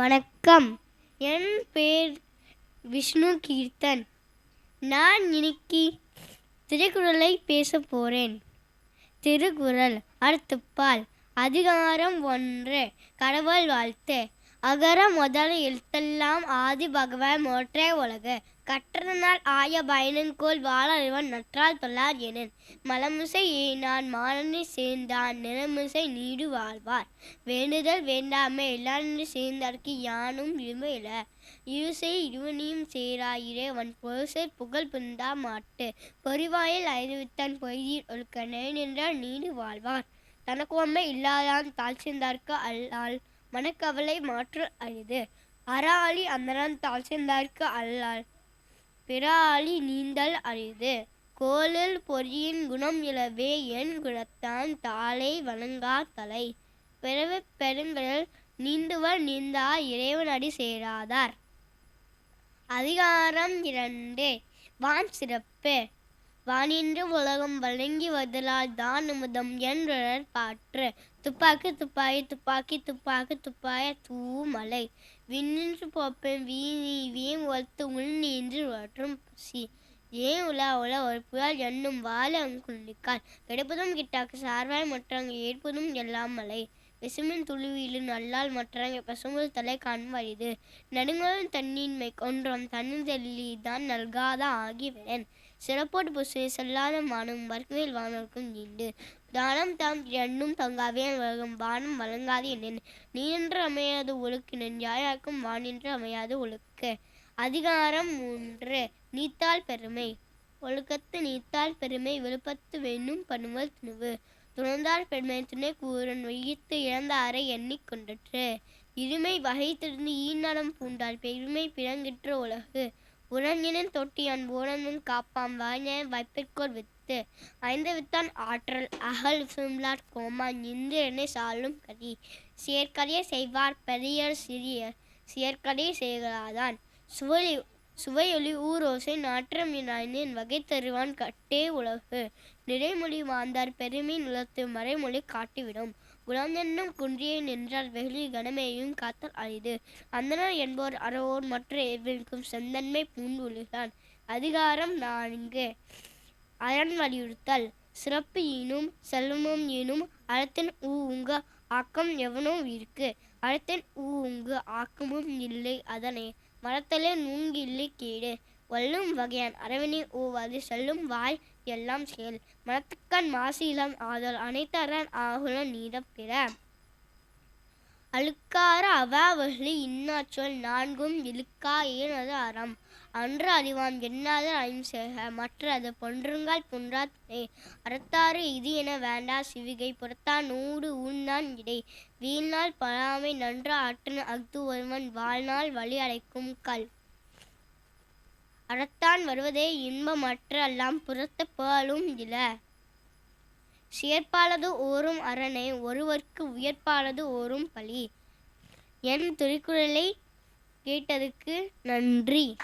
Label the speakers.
Speaker 1: வணக்கம். என் பேர் விஷ்ணு கீர்த்தன். நான் இன்னைக்கு திருக்குறளை பேச போகிறேன் திருக்குறள் அறத்துப்பால் அதிகாரம் ஒன்று கடவுள் வாழ்த்து. அகர முதல் எழுத்தெல்லாம் ஆதி பகவான் மோற்றே உலகு. கற்றனால் ஆய பயனன்கோள் வாழறிவன் நற்றால் தொல்லார் எனன். மலமுசை ஏனான் மானனை சேர்ந்தான் நிலமுசை நீடு வாழ்வார். வேண்டுதல் வேண்டாமே எல்லான்று சேர்ந்தார்க்கு யானும் விரும்பல இருசை இருவனையும் சேராயிரே வன் பொருசை புகழ் புந்தா மாட்டு. பொறிவாயில் அறிவித்தன் பொய்தீர் ஒழுக்க நின்றால் நீடு வாழ்வார். தனக்கு ஒம்மை இல்லாதான் தாழ்ச்சிந்தார்க்கு அல்லால் மனக்கவலை மாற்று அரிது. அறாளி அந்தரன் தாழ் சேர்ந்தார்க்கு அல்லால் பிறாளி நீந்தல் அரிது. கோலில் பொறியின் குணம் இலவே என் குணத்தான் தாளை வணங்கா தலை. பிறவு பெருங்கடல் நீந்துவர் நீந்தா இறைவனடி சேராதார். அதிகாரம் இரண்டு. வான் சிறப்பு. வானின்று உலகம் வழங்கி வதலால் தான் அமுதம் என்றர் பாற்று. துப்பாக்கி துப்பாக்கி துப்பாக்கி துப்பாக்கி துப்பாய தூமலை விண்ணின்று போப்பேன் வீணி வீம் ஒத்து உள் நீன்று வற்றும் பசி. ஏன் உலா உல ஒரு புயல் என்னும் வாழ அங்குள்ளிக்கால். கிடைப்பதும் கிட்டாக்கு சார்வாய் மற்றங்க ஏற்பதும் எல்லாம் மலை. விசுமின் துளுவிலும் நல்லால் மற்றங்க பசுமல் தலை காண்பரிது நடுங்களும் தண்ணீன்மை கொன்றம் தன்னிதழி தான் நல்காத ஆகிவிடன் சிறப்போடு புசை செல்லாத மானும் வர்க்கவேல் வானர்க்கும் நீண்டு தானம் தாம் எண்ணும் தங்காவே வழங்கும் வானம் வழங்காது என்னேன். நீ என்று அமையாது ஒழுக்கினன் யாயாக்கும் வானின்று அமையாது ஒழுக்கு. அதிகாரம் மூன்று நீத்தால் பெருமை. ஒழுக்கத்து நீத்தால் பெருமை விழுப்பத்து வேணும் பணுவல் துணிவு. துணர்ந்தால் பெருமை துணை கூறன் வைத்து இழந்தாரை எண்ணிக்கொண்டற்று இருமை வகைத்திருந்து ஈநலம் பூண்டால் பெருமை பிறங்கிற்ற உலகு. உறங்கினன் தொட்டியான் ஓரனும் காப்பாம். வாய்ஞ வைப்பிற்கோர் வித்து. ஐந்து வித்தான் ஆற்றல். அகல் சும்லார் கோமான். இந்திரனை சாலும் கதி. செயற்கரிய செய்வார் பெரியர் சிறியர் செயற்கரிய செய்களாதான். சுவலி சுவையொலி ஊரோசை நாற்றம் இணைந்தேன் வகை தருவான் கட்டே உலகு. நிறைமொழி வாழ்ந்தார் பெருமை நிலத்து மறைமொழி காட்டிவிடும். குலந்தென்னும் குன்றியை நின்றால் வெகுளி கனமேயும் காத்தல் அரிது. அந்தனர் என்போர் அறவோர் மற்ற எவ்விற்கும் செந்தன்மை பூண்டுள்ளான் அதிகாரம் நான்கு. அரண் வலியுறுத்தல். சிறப்பு ஈனும் செல்வமும் ஈனும் அறத்தின் ஊ உங்க ஆக்கம் எவனும் இருக்கு அறத்தின் ஊ உங்கு ஆக்கமும் இல்லை அதனை. மரத்தலே நூங்கில்லை கேடு வல்லும் வகையான் அரவணி ஓவாது செல்லும் வாய் எல்லாம் செயல். மனத்துக்கண் மாசு இளம் ஆதல். அனைத்தரன் ஆகுல நீதப் பிற. அழுக்கார அவாவகளி இன்னாச்சொல் நான்கும் இழுக்கா ஏனது அறம். அன்று அறிவான் எண்ணாத ஐம்சேக மற்ற அது பொன்றுங்கால் புன்றாத்தே அறத்தாறு இது என வேண்டா சிவிகை புறத்தான் நூடு ஊன்னான் இடை. வீழ்நாள் பழாமை நன்ற ஆற்றின் அஃது ஒருவன் வாழ்நாள் வழி அடைக்கும் கல். அறத்தான் வருவதே இன்பமற்ற எல்லாம் புறத்த பேலும் இல. சியற்பாலது ஓரும் அரணை ஒருவர்க்கு உயர்ப்பாலது ஓரும் பழி என் திருக்குறளை கேட்டதுக்கு நன்றி.